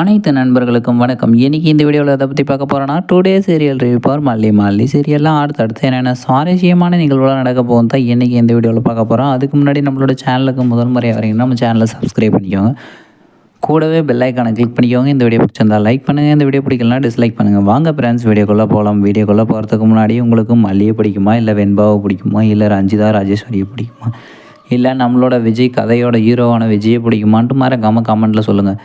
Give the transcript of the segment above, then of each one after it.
அனைத்து நண்பர்களுக்கும் வணக்கம். இன்றைக்கி இந்த வீடியோவில் எதை பற்றி பார்க்க போகிறோன்னா டூ சீரியல் ரிவ்யூ பார் மல்லி மல்லி சீரியல்லாம் அடுத்தடுத்து என்னென்ன சுவாரஸ்யமான நிகழ்வுலாம் நடக்க போகும் தான் இன்றைக்கி இந்த வீடியோவில் பார்க்க போகிறோம் அதுக்கு முன்னாடி நம்மளோட சேனலுக்கு முதல் முறையாக வரீங்கன்னா நம்ம சேனலை சப்ஸ்கிரைப் பண்ணிக்கோங்க. கூடவே பெல் ஐக்கானை கிளிக் பண்ணிக்கோங்க. இந்த வீடியோ பிடிச்சிருந்தா லைக் பண்ணுங்கள் இந்த வீடியோ பிடிக்கலாம் டிஸ்லைக் பண்ணுங்கள் வாங்க ஃப்ரெண்ட்ஸ் வீடியோக்குள்ளே போகலாம் வீடியோக்குள்ளே போகிறதுக்கு முன்னாடி உங்களுக்கு மல்லியை பிடிக்குமா? இல்லை வெண்பாவை பிடிக்குமா? இல்லை ரஞ்சிதா ராஜேஸ்வரியை பிடிக்குமா? இல்லை நம்மளோட விஜய் கதையோட ஹீரோவான விஜயை பிடிக்குமான்ட்டு மறக்காமல் கமெண்ட்டில் சொல்லுங்கள்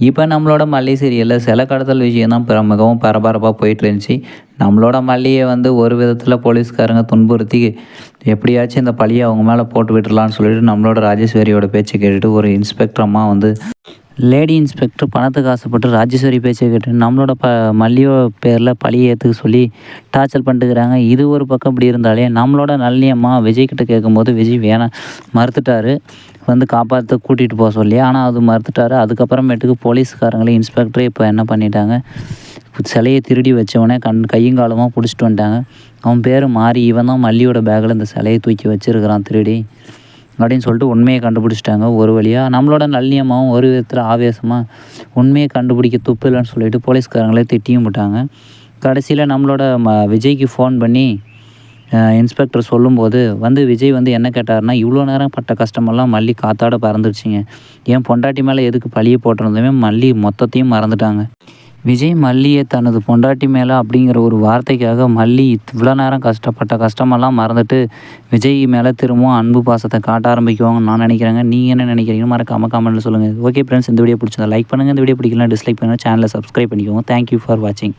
இப்போ நம்மளோட மல்லி சீரியலில் சில கடத்தல் விஷயம் தான் மிகவும் பரபரப்பாக போயிட்டு இருந்துச்சு. நம்மளோட மல்லியை வந்து ஒரு விதத்தில் போலீஸ்காரங்க துன்புறுத்தி எப்படியாச்சும் இந்த பழியை அவங்க மேலே போட்டு விட்டுடலான்னு சொல்லிட்டு நம்மளோட ராஜேஸ்வரியோட பேச்சை கேட்டுட்டு ஒரு இன்ஸ்பெக்டரமாக வந்து லேடி இன்ஸ்பெக்டர் பணத்துக்கு ஆசைப்பட்டு ராஜேஸ்வரி பேச்சை கேட்டு நம்மளோட ப மல்லியோ பேரில் பழி ஏற்றுக்க சொல்லி டார்ச்சர் பண்ணிட்டுக்கிறாங்க. இது ஒரு பக்கம் இப்படி இருந்தாலே நம்மளோட நல்லியம்மா விஜய்கிட்ட கேட்கும்போது விஜய் வேணாம் மறுத்துட்டார். வந்து காப்பாற்ற கூட்டிகிட்டு போக சொல்லி. ஆனால் அது மறுத்துட்டாரு. அதுக்கப்புறமேட்டுக்கு போலீஸ்காரங்களே இன்ஸ்பெக்டரே இப்போ என்ன பண்ணிட்டாங்க? சிலையை திருடி வச்சவனே கண் கையும் காலமாக பிடிச்சிட்டு வந்துட்டாங்க. அவன் பேர் மாறி இவன் தான் மல்லியோட பேக்கில் இந்த சிலையை தூக்கி வச்சுருக்கிறான் திருடி. அப்படின்னு சொல்லிட்டு உண்மையை கண்டுபிடிச்சிட்டாங்க ஒரு வழியாக நம்மளோட நல்லியமாகவும் ஒரு விதத்தில் ஆவேசமாக உண்மையை கண்டுபிடிக்க துப்பு இல்லைன்னு சொல்லிட்டு போலீஸ்காரங்களே திட்டியும் விட்டாங்க. கடைசியில் நம்மளோட ம விஜய்க்கு ஃபோன் பண்ணி இன்ஸ்பெக்டர் சொல்லும்போது வந்து விஜய் வந்து என்ன கேட்டார்னா இவ்வளோ நேரம் பட்ட கஷ்டமெல்லாம் மல்லி காத்தாட பறந்துருச்சிங்க. ஏன் பொண்டாட்டி மேலே எதுக்கு பழியை போட்டிருந்தோமே மல்லி மொத்தத்தையும் மறந்துட்டாங்க. விஜய் மல்லியை தனது பொண்டாட்டி மேலே அப்படிங்கிற ஒரு வார்த்தைக்காக மல்லி இவ்வளோ நேரம் கஷ்டப்பட்ட கஷ்டமெல்லாம் மறந்துட்டு விஜய் மேலே திரும்பவும் அன்பு பாசத்தை காட்ட ஆரம்பிக்குவாங்கன்னு நான் நினைக்கிறேங்க. நீங்கள் என்ன நினைக்கிறீங்கன்னு மறக்காம கமெண்ட்டில் சொல்லுங்கள் ஓகே ஃப்ரெண்ட்ஸ் இந்த வீடியோ பிடிச்சிருந்தா லைக் பண்ணுங்கள் இந்த வீடியோ பிடிக்கலாம் டிஸ்லைக் பண்ணுங்கள் சேனலை சப்ஸ்கிரைப் பண்ணிக்கோங்க. தேங்க்யூ ஃபார் வாட்சிங்